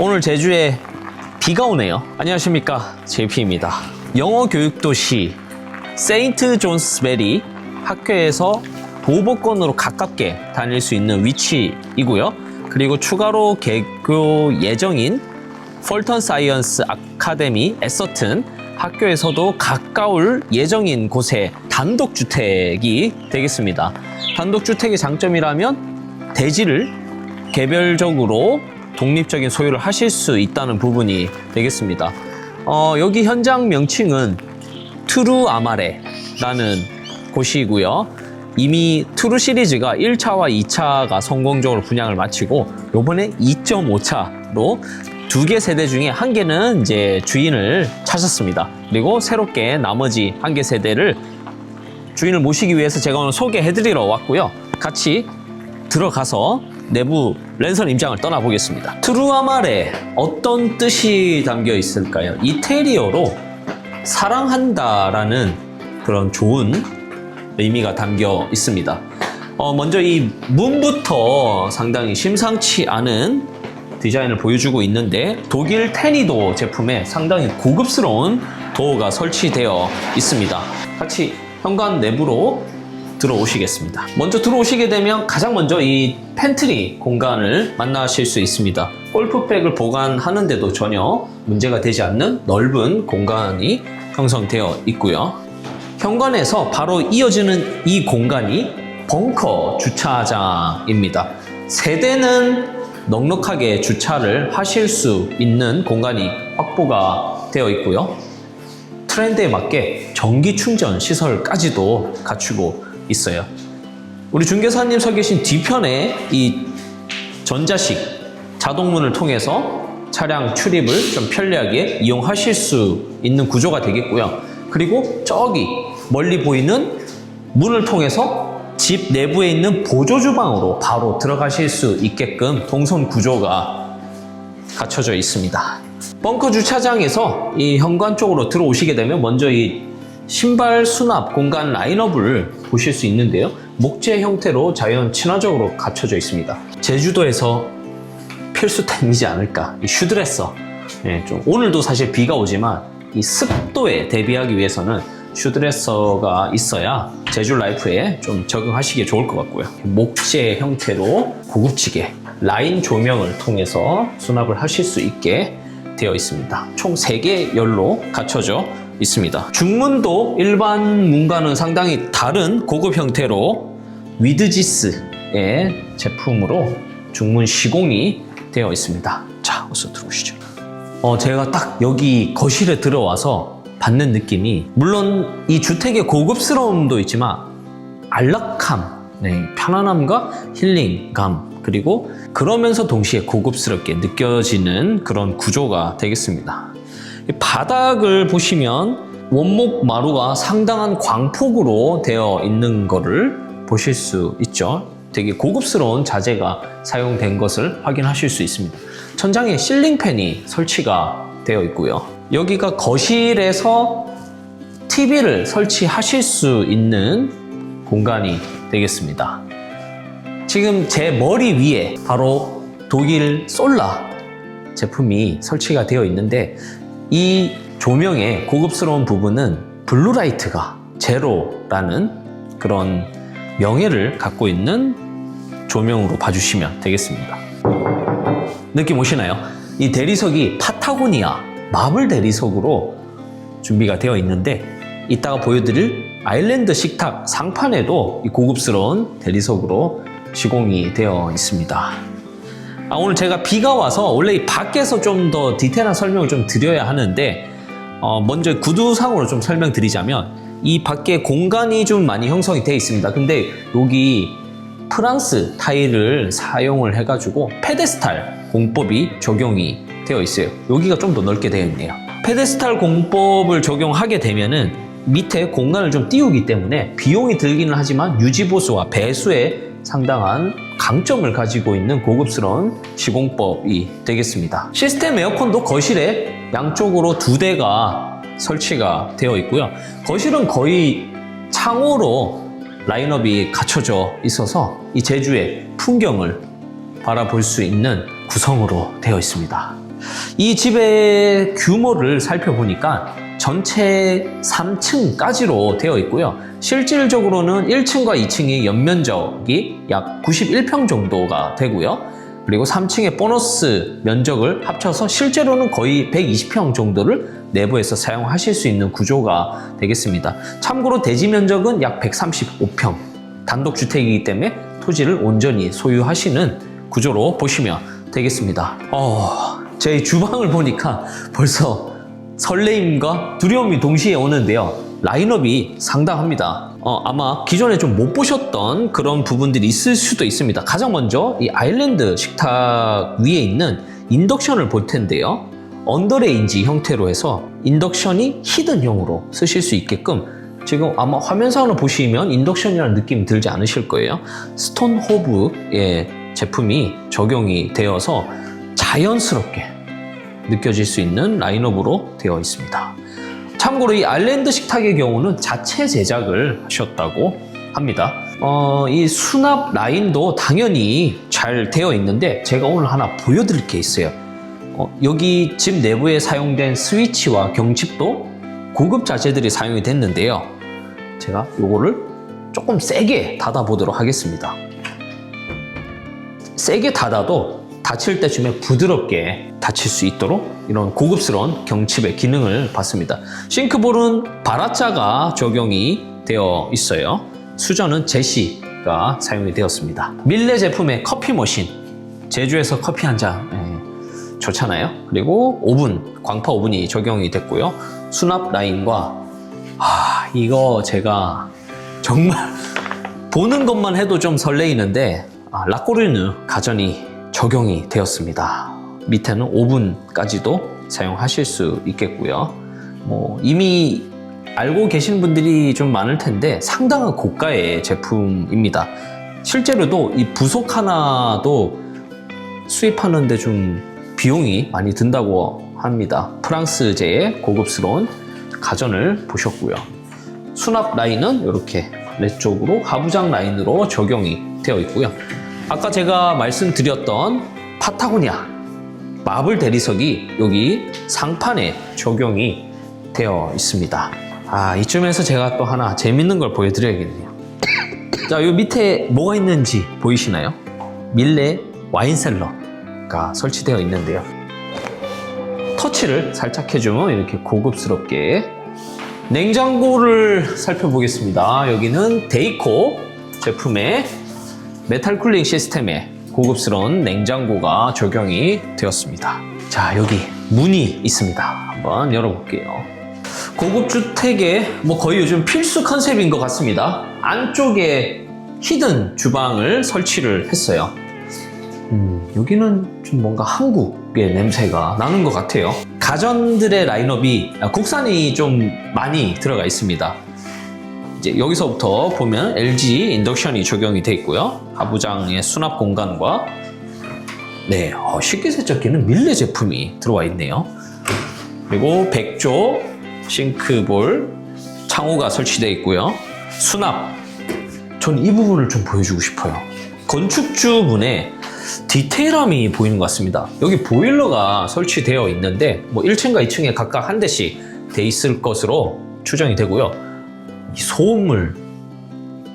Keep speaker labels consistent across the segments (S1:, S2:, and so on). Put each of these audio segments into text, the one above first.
S1: 오늘 제주에 비가 오네요. 안녕하십니까. JP입니다. 영어 교육 도시 세인트 존스베리 학교에서 도보권으로 가깝게 다닐 수 있는 위치이고요. 그리고 추가로 개교 예정인 폴턴 사이언스 아카데미 에서튼 학교에서도 가까울 예정인 곳에 단독주택이 되겠습니다. 단독주택의 장점이라면 대지를 개별적으로 독립적인 소유를 하실 수 있다는 부분이 되겠습니다. 어, 여기 현장 명칭은 트루 아마레라는 곳이고요. 이미 트루 시리즈가 1차와 2차가 성공적으로 분양을 마치고 요번에 2.5차로 두 개 세대 중에 한 개는 이제 주인을 찾았습니다. 그리고 새롭게 나머지 한 개 세대를 주인을 모시기 위해서 제가 오늘 소개해 드리러 왔고요. 같이 들어가서 내부 랜선 임장을 떠나보겠습니다. 트루아 말에 어떤 뜻이 담겨 있을까요? 이태리어로 사랑한다라는 그런 좋은 의미가 담겨 있습니다. 어, 먼저 이 문부터 상당히 심상치 않은 디자인을 보여주고 있는데 독일 테니도 제품에 상당히 고급스러운 도어가 설치되어 있습니다. 같이 현관 내부로 들어오시겠습니다. 먼저 들어오시게 되면 가장 먼저 이 팬트리 공간을 만나실 수 있습니다. 골프백을 보관하는데도 전혀 문제가 되지 않는 넓은 공간이 형성되어 있고요. 현관에서 바로 이어지는 이 공간이 벙커 주차장입니다. 세대는 넉넉하게 주차를 하실 수 있는 공간이 확보가 되어 있고요. 트렌드에 맞게 전기 충전 시설까지도 갖추고 있어요. 우리 중개사님 서 계신 뒤편에 이 전자식 자동문을 통해서 차량 출입을 좀 편리하게 이용하실 수 있는 구조가 되겠고요. 그리고 저기 멀리 보이는 문을 통해서 집 내부에 있는 보조 주방으로 바로 들어가실 수 있게끔 동선 구조가 갖춰져 있습니다. 벙커 주차장에서 이 현관 쪽으로 들어오시게 되면 먼저 이 신발 수납 공간 라인업을 보실 수 있는데요. 목재 형태로 자연 친화적으로 갖춰져 있습니다. 제주도에서 필수템이지 않을까. 이 슈드레서. 예, 좀 오늘도 사실 비가 오지만 이 습도에 대비하기 위해서는 슈드레서가 있어야 제주 라이프에 좀 적응하시기에 좋을 것 같고요. 목재 형태로 고급지게 라인 조명을 통해서 수납을 하실 수 있게 되어 있습니다. 총 3개 열로 갖춰져 있습니다. 중문도 일반 문과는 상당히 다른 고급 형태로 위드지스의 제품으로 중문 시공이 되어 있습니다. 자, 어서 들어오시죠. 어, 제가 딱 여기 거실에 들어와서 받는 느낌이 물론 이 주택의 고급스러움도 있지만 안락함, 네, 편안함과 힐링감 그리고 그러면서 동시에 고급스럽게 느껴지는 그런 구조가 되겠습니다. 이 바닥을 보시면 원목 마루가 상당한 광폭으로 되어 있는 것을 보실 수 있죠. 되게 고급스러운 자재가 사용된 것을 확인하실 수 있습니다. 천장에 실링팬이 설치가 되어 있고요. 여기가 거실에서 TV를 설치하실 수 있는 공간이 되겠습니다. 지금 제 머리 위에 바로 독일 솔라 제품이 설치가 되어 있는데 이 조명의 고급스러운 부분은 블루라이트가 제로라는 그런 명예를 갖고 있는 조명으로 봐주시면 되겠습니다. 느낌 오시나요? 이 대리석이 파타고니아 마블 대리석으로 준비가 되어 있는데 이따가 보여드릴 아일랜드 식탁 상판에도 이 고급스러운 대리석으로 시공이 되어 있습니다. 아, 오늘 제가 비가 와서 원래 이 밖에서 좀 더 디테일한 설명을 좀 드려야 하는데 어, 먼저 구두상으로 좀 설명드리자면 이 밖에 공간이 좀 많이 형성이 되어 있습니다. 근데 여기 프랑스 타일을 사용을 해가지고 페데스탈 공법이 적용이 되어 있어요. 여기가 좀 더 넓게 되어 있네요. 페데스탈 공법을 적용하게 되면은 밑에 공간을 좀 띄우기 때문에 비용이 들기는 하지만 유지보수와 배수에 상당한 강점을 가지고 있는 고급스러운 시공법이 되겠습니다. 시스템 에어컨도 거실에 양쪽으로 두 대가 설치가 되어 있고요. 거실은 거의 창호로 라인업이 갖춰져 있어서 이 제주의 풍경을 바라볼 수 있는 구성으로 되어 있습니다. 이 집의 규모를 살펴보니까 전체 3층까지로 되어 있고요. 실질적으로는 1층과 2층의 연면적이 약 91평 정도가 되고요. 그리고 3층의 보너스 면적을 합쳐서 실제로는 거의 120평 정도를 내부에서 사용하실 수 있는 구조가 되겠습니다. 참고로 대지 면적은 약 135평. 단독주택이기 때문에 토지를 온전히 소유하시는 구조로 보시면 되겠습니다. 어, 제 주방을 보니까 벌써 설레임과 두려움이 동시에 오는데요. 라인업이 상당합니다. 어, 아마 기존에 좀 못 보셨던 그런 부분들이 있을 수도 있습니다. 가장 먼저 이 아일랜드 식탁 위에 있는 인덕션을 볼 텐데요. 언더레인지 형태로 해서 인덕션이 히든형으로 쓰실 수 있게끔 지금 아마 화면상으로 보시면 인덕션이라는 느낌이 들지 않으실 거예요. 스톤 호브의 제품이 적용이 되어서 자연스럽게 느껴질 수 있는 라인업으로 되어 있습니다. 참고로 이 아일랜드 식탁의 경우는 자체 제작을 하셨다고 합니다. 어, 이 수납 라인도 당연히 잘 되어 있는데 제가 오늘 하나 보여드릴 게 있어요. 어, 여기 집 내부에 사용된 스위치와 경칩도 고급 자재들이 사용이 됐는데요. 제가 요거를 조금 세게 닫아 보도록 하겠습니다. 세게 닫아도 닫힐 때쯤에 부드럽게 닫힐 수 있도록 이런 고급스러운 경칩의 기능을 받습니다. 싱크볼은 바라자가 적용이 되어 있어요. 수저는 제시가 사용이 되었습니다. 밀레 제품의 커피 머신. 제주에서 커피 한 잔 예, 좋잖아요. 그리고 오븐, 광파 오븐이 적용이 됐고요. 수납 라인과 아, 이거 제가 정말 보는 것만 해도 좀 설레이는데 아, 라꼬르느 가전이 적용이 되었습니다. 밑에는 오븐까지도 사용하실 수 있겠고요. 뭐 이미 알고 계신 분들이 좀 많을 텐데 상당한 고가의 제품입니다. 실제로도 이 부속 하나도 수입하는데 좀 비용이 많이 든다고 합니다. 프랑스제의 고급스러운 가전을 보셨고요. 수납 라인은 이렇게 아래쪽으로 하부장 라인으로 적용이 되어 있고요. 아까 제가 말씀드렸던 파타고니아 마블 대리석이 여기 상판에 적용이 되어 있습니다. 아, 이쯤에서 제가 또 하나 재밌는 걸 보여드려야겠네요. 자, 요 밑에 뭐가 있는지 보이시나요? 밀레 와인셀러가 설치되어 있는데요. 터치를 살짝 해주면 이렇게 고급스럽게 냉장고를 살펴보겠습니다. 여기는 데이코 제품의 메탈 쿨링 시스템에 고급스러운 냉장고가 적용이 되었습니다. 자, 여기 문이 있습니다. 한번 열어볼게요. 고급 주택의 뭐 거의 요즘 필수 컨셉인 것 같습니다. 안쪽에 히든 주방을 설치를 했어요. 음, 여기는 좀 뭔가 한국의 냄새가 나는 것 같아요. 가전들의 라인업이 국산이 좀 많이 들어가 있습니다. 이제 여기서부터 보면 LG 인덕션이 적용이 돼 있고요. 하부장의 수납 공간과 네, 어, 식기 세척기는 밀레 제품이 들어와 있네요. 그리고 백조 싱크볼 창호가 설치되어 있고요. 수납. 전 이 부분을 좀 보여주고 싶어요. 건축주 문에 디테일함이 보이는 것 같습니다. 여기 보일러가 설치되어 있는데 뭐 1층과 2층에 각각 한 대씩 돼 있을 것으로 추정이 되고요. 이 소음을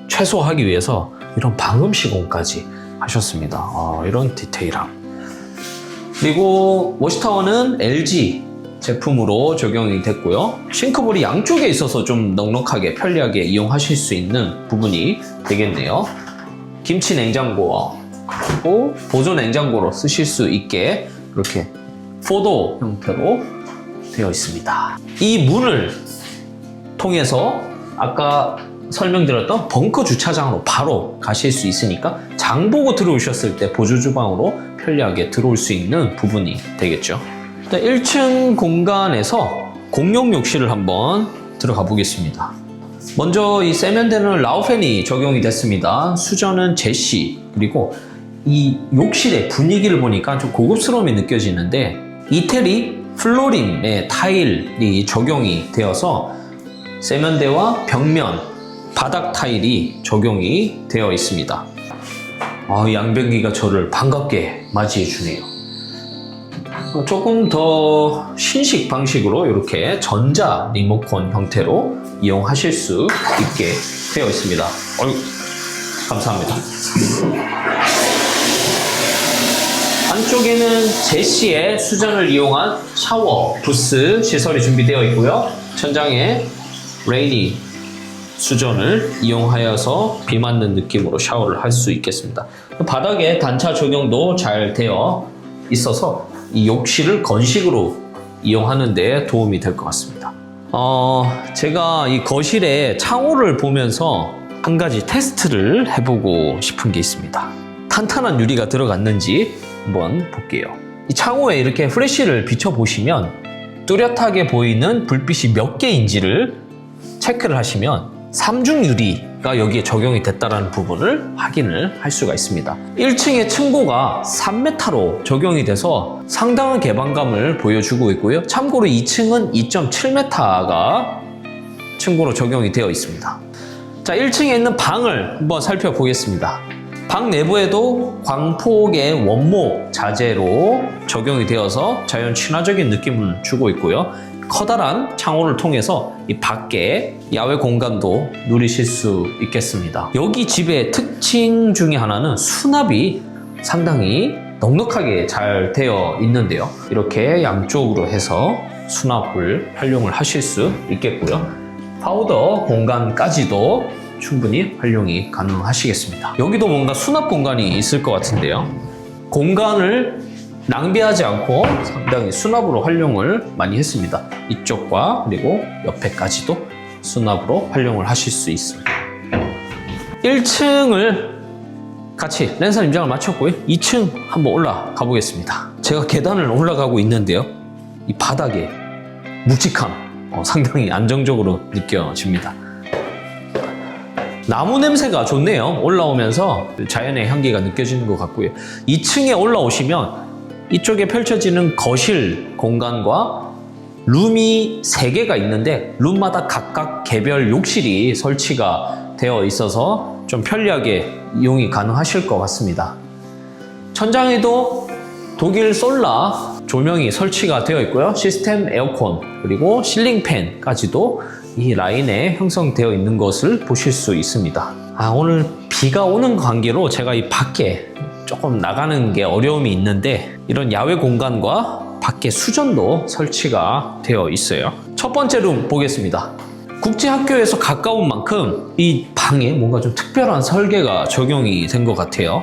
S1: 최소화하기 위해서 이런 방음 시공까지 하셨습니다. 아, 이런 디테일함. 그리고 워시타워는 LG 제품으로 적용이 됐고요. 싱크볼이 양쪽에 있어서 좀 넉넉하게 편리하게 이용하실 수 있는 부분이 되겠네요. 김치 냉장고 그리고 보조 냉장고로 쓰실 수 있게 이렇게 포도 형태로 되어 있습니다. 이 문을 통해서 아까 설명드렸던 벙커 주차장으로 바로 가실 수 있으니까 장 보고 들어오셨을 때 보조 주방으로 편리하게 들어올 수 있는 부분이 되겠죠. 일단 1층 공간에서 공용 욕실을 한번 들어가 보겠습니다. 먼저 이 세면대는 라우펜이 적용이 됐습니다. 수전은 제시 그리고 이 욕실의 분위기를 보니까 좀 고급스러움이 느껴지는데 이태리 플로린의 타일이 적용이 되어서 세면대와 벽면, 바닥 타일이 적용이 되어 있습니다. 아, 이 양변기가 저를 반갑게 맞이해 주네요. 어, 조금 더 신식 방식으로 이렇게 전자 리모컨 형태로 이용하실 수 있게 되어 있습니다. 어이, 감사합니다. 안쪽에는 제시의 수전을 이용한 샤워 부스 시설이 준비되어 있고요. 천장에 레이니 수전을 이용하여서 비 맞는 느낌으로 샤워를 할 수 있겠습니다. 바닥에 단차 적용도 잘 되어 있어서 이 욕실을 건식으로 이용하는 데 도움이 될 것 같습니다. 어, 제가 이 거실에 창호를 보면서 한 가지 테스트를 해보고 싶은 게 있습니다. 탄탄한 유리가 들어갔는지 한번 볼게요. 이 창호에 이렇게 프레쉬를 비춰보시면 뚜렷하게 보이는 불빛이 몇 개인지를 체크를 하시면 삼중 유리가 여기에 적용이 됐다는 부분을 확인을 할 수가 있습니다. 1층의 층고가 3m로 적용이 돼서 상당한 개방감을 보여주고 있고요. 참고로 2층은 2.7m가 층고로 적용이 되어 있습니다. 자, 1층에 있는 방을 한번 살펴보겠습니다. 방 내부에도 광폭의 원목 자재로 적용이 되어서 자연 친화적인 느낌을 주고 있고요. 커다란 창호를 통해서 이 밖에 야외 공간도 누리실 수 있겠습니다. 여기 집의 특징 중에 하나는 수납이 상당히 넉넉하게 잘 되어 있는데요. 이렇게 양쪽으로 해서 수납을 활용을 하실 수 있겠고요. 파우더 공간까지도 충분히 활용이 가능하시겠습니다. 여기도 뭔가 수납 공간이 있을 것 같은데요. 공간을 낭비하지 않고 상당히 수납으로 활용을 많이 했습니다. 이쪽과 그리고 옆에까지도 수납으로 활용을 하실 수 있습니다. 1층을 같이 랜선 임장을 마쳤고요. 2층 한번 올라가 보겠습니다. 제가 계단을 올라가고 있는데요. 이 바닥에 묵직함 어, 상당히 안정적으로 느껴집니다. 나무 냄새가 좋네요. 올라오면서 자연의 향기가 느껴지는 것 같고요. 2층에 올라오시면 이쪽에 펼쳐지는 거실 공간과 룸이 3개가 있는데 룸마다 각각 개별 욕실이 설치가 되어 있어서 좀 편리하게 이용이 가능하실 것 같습니다. 천장에도 독일 솔라 조명이 설치가 되어 있고요. 시스템 에어컨 그리고 실링 팬까지도 이 라인에 형성되어 있는 것을 보실 수 있습니다. 아, 오늘 비가 오는 관계로 제가 이 밖에 조금 나가는 게 어려움이 있는데 이런 야외 공간과 밖에 수전도 설치가 되어 있어요. 첫 번째 룸 보겠습니다. 국제학교에서 가까운 만큼 이 방에 뭔가 좀 특별한 설계가 적용이 된 것 같아요.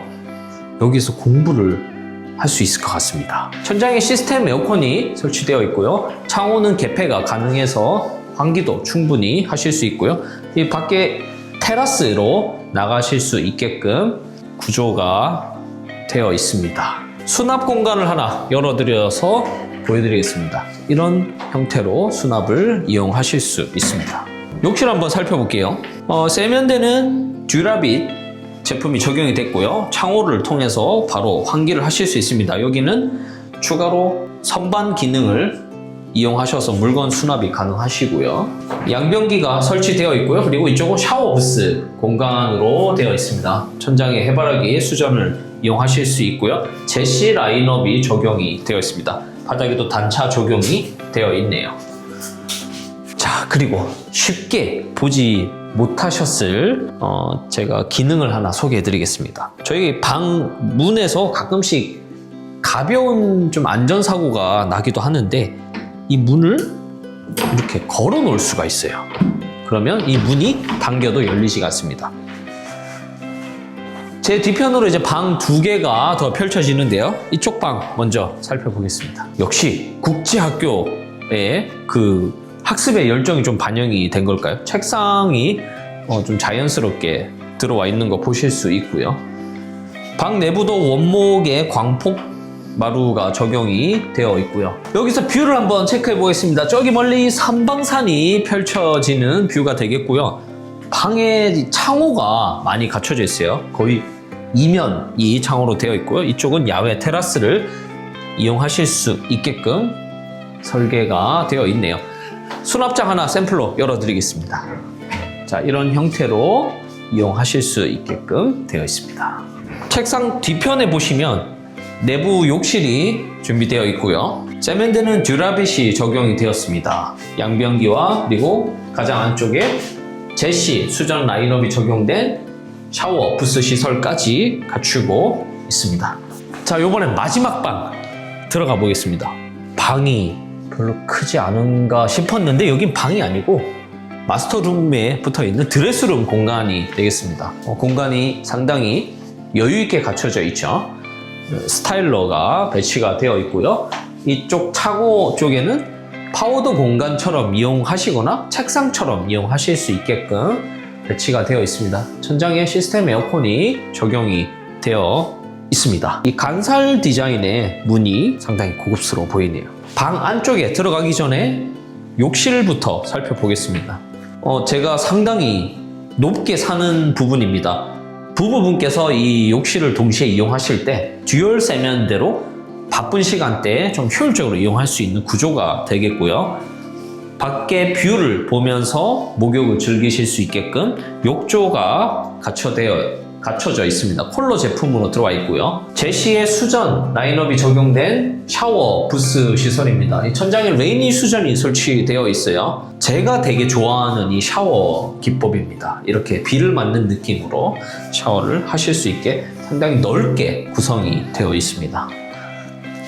S1: 여기서 공부를 할수 있을 것 같습니다. 천장에 시스템 에어컨이 설치되어 있고요. 창호는 개폐가 가능해서 환기도 충분히 하실 수 있고요. 이 밖에 테라스로 나가실 수 있게끔 구조가 되어 있습니다. 수납 공간을 하나 열어드려서 보여드리겠습니다. 이런 형태로 수납을 이용하실 수 있습니다. 욕실 한번 살펴볼게요. 어, 세면대는 듀라빗 제품이 적용이 됐고요. 창호를 통해서 바로 환기를 하실 수 있습니다. 여기는 추가로 선반 기능을 이용하셔서 물건 수납이 가능하시고요. 양변기가 설치되어 있고요. 그리고 이쪽은 샤워 부스 공간으로 되어 있습니다. 천장에 해바라기 수전을 이용하실 수 있고요. 제시 라인업이 적용이 되어 있습니다. 바닥에도 단차 적용이 되어 있네요. 자, 그리고 쉽게 보지 못하셨을 어, 제가 기능을 하나 소개해 드리겠습니다. 저희 방 문에서 가끔씩 가벼운 좀 안전사고가 나기도 하는데 이 문을 이렇게 걸어 놓을 수가 있어요. 그러면 이 문이 당겨도 열리지가 않습니다. 제 뒤편으로 이제 방 두 개가 더 펼쳐지는데요. 이쪽 방 먼저 살펴보겠습니다. 역시 국제학교의 그 학습의 열정이 좀 반영이 된 걸까요? 책상이 어, 좀 자연스럽게 들어와 있는 거 보실 수 있고요. 방 내부도 원목의 광폭 마루가 적용이 되어 있고요. 여기서 뷰를 한번 체크해 보겠습니다. 저기 멀리 삼방산이 펼쳐지는 뷰가 되겠고요. 방에 창호가 많이 갖춰져 있어요. 거의 이면이 창호로 되어 있고요. 이쪽은 야외 테라스를 이용하실 수 있게끔 설계가 되어 있네요. 수납장 하나 샘플로 열어드리겠습니다. 자, 이런 형태로 이용하실 수 있게끔 되어 있습니다. 책상 뒤편에 보시면 내부 욕실이 준비되어 있고요. 세면대는 듀라빗이 적용이 되었습니다. 양변기와 그리고 가장 안쪽에 제시 수전 라인업이 적용된 샤워 부스 시설까지 갖추고 있습니다. 자, 이번엔 마지막 방 들어가 보겠습니다. 방이 별로 크지 않은가 싶었는데 여긴 방이 아니고 마스터룸에 붙어 있는 드레스룸 공간이 되겠습니다. 어, 공간이 상당히 여유 있게 갖춰져 있죠. 스타일러가 배치가 되어 있고요. 이쪽 차고 쪽에는 파우더 공간처럼 이용하시거나 책상처럼 이용하실 수 있게끔 배치가 되어 있습니다. 천장에 시스템 에어컨이 적용이 되어 있습니다. 이 간살 디자인의 문이 상당히 고급스러워 보이네요. 방 안쪽에 들어가기 전에 욕실부터 살펴보겠습니다. 어, 제가 상당히 높게 사는 부분입니다. 부부분께서 이 욕실을 동시에 이용하실 때 듀얼 세면대로 바쁜 시간대에 좀 효율적으로 이용할 수 있는 구조가 되겠고요. 밖의 뷰를 보면서 목욕을 즐기실 수 있게끔 욕조가 갖춰되어 갖춰져 있습니다. 콜로 제품으로 들어와 있고요. 제시의 수전 라인업이 적용된 샤워 부스 시설입니다. 이 천장에 레이니 수전이 설치되어 있어요. 제가 되게 좋아하는 이 샤워 기법입니다. 이렇게 비를 맞는 느낌으로 샤워를 하실 수 있게 상당히 넓게 구성이 되어 있습니다.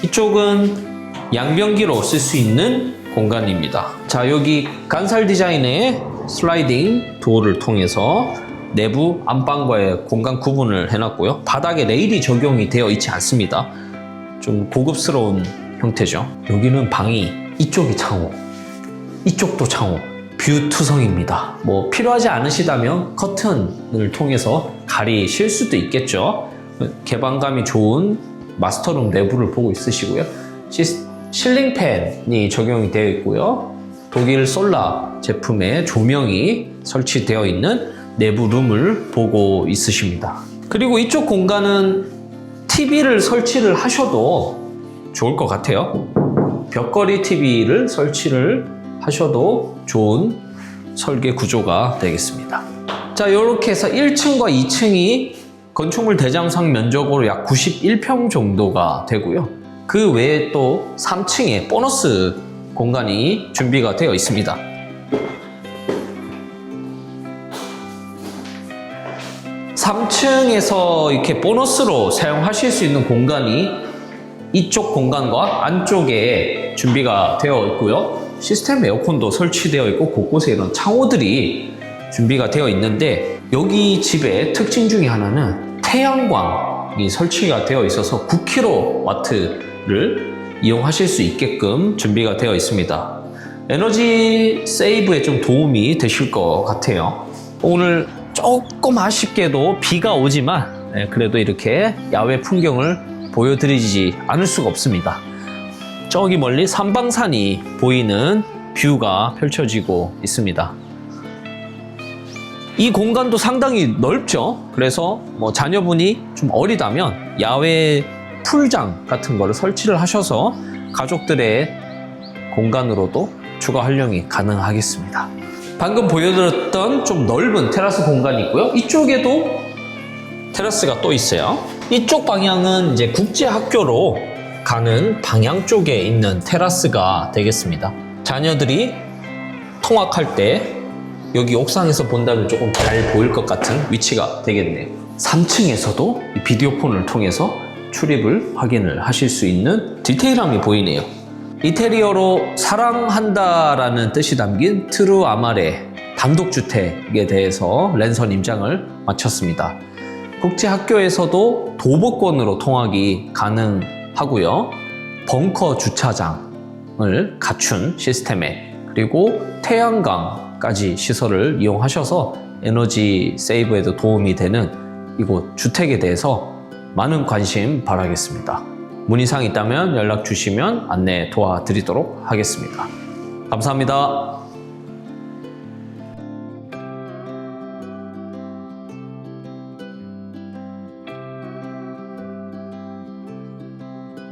S1: 이쪽은 양변기로 쓸수 있는 공간입니다. 자, 여기 간살 디자인의 슬라이딩 도어를 통해서 내부 안방과의 공간 구분을 해놨고요. 바닥에 레일이 적용이 되어 있지 않습니다. 좀 고급스러운 형태죠. 여기는 방이 이쪽이 창호, 이쪽도 창호, 뷰 투성입니다. 뭐 필요하지 않으시다면 커튼을 통해서 가리실 수도 있겠죠. 개방감이 좋은 마스터룸 내부를 보고 있으시고요. 시- 실링팬이 적용이 되어 있고요. 독일 솔라 제품의 조명이 설치되어 있는 내부 룸을 보고 있으십니다. 그리고 이쪽 공간은 TV를 설치를 하셔도 좋을 것 같아요. 벽걸이 TV를 설치를 하셔도 좋은 설계 구조가 되겠습니다. 자, 이렇게 해서 1층과 2층이 건축물 대장상 면적으로 약 91평 정도가 되고요. 그 외에 또 3층에 보너스 공간이 준비가 되어 있습니다. 3층에서 이렇게 보너스로 사용하실 수 있는 공간이 이쪽 공간과 안쪽에 준비가 되어 있고요. 시스템 에어컨도 설치되어 있고 곳곳에 이런 창호들이 준비가 되어 있는데 여기 집의 특징 중에 하나는 태양광이 설치가 되어 있어서 9kW를 이용하실 수 있게끔 준비가 되어 있습니다. 에너지 세이브에 좀 도움이 되실 것 같아요. 오늘 조금 아쉽게도 비가 오지만 네, 그래도 이렇게 야외 풍경을 보여드리지 않을 수가 없습니다. 저기 멀리 삼방산이 보이는 뷰가 펼쳐지고 있습니다. 이 공간도 상당히 넓죠. 그래서 뭐 자녀분이 좀 어리다면 야외 풀장 같은 거를 설치를 하셔서 가족들의 공간으로도 추가 활용이 가능하겠습니다. 방금 보여드렸던 좀 넓은 테라스 공간이 있고요. 이쪽에도 테라스가 또 있어요. 이쪽 방향은 이제 국제학교로 가는 방향 쪽에 있는 테라스가 되겠습니다. 자녀들이 통학할 때 여기 옥상에서 본다면 조금 잘 보일 것 같은 위치가 되겠네요. 3층에서도 비디오폰을 통해서 출입을 확인을 하실 수 있는 디테일함이 보이네요. 이태리어로 사랑한다라는 뜻이 담긴 트루 아마레 단독주택에 대해서 랜선 임장을 마쳤습니다. 국제학교에서도 도보권으로 통학이 가능하고요. 벙커 주차장을 갖춘 시스템에 그리고 태양광 까지 시설을 이용하셔서 에너지 세이브에도 도움이 되는 이곳 주택에 대해서 많은 관심 바라겠습니다. 문의사항 있다면 연락 주시면 안내 도와드리도록 하겠습니다. 감사합니다.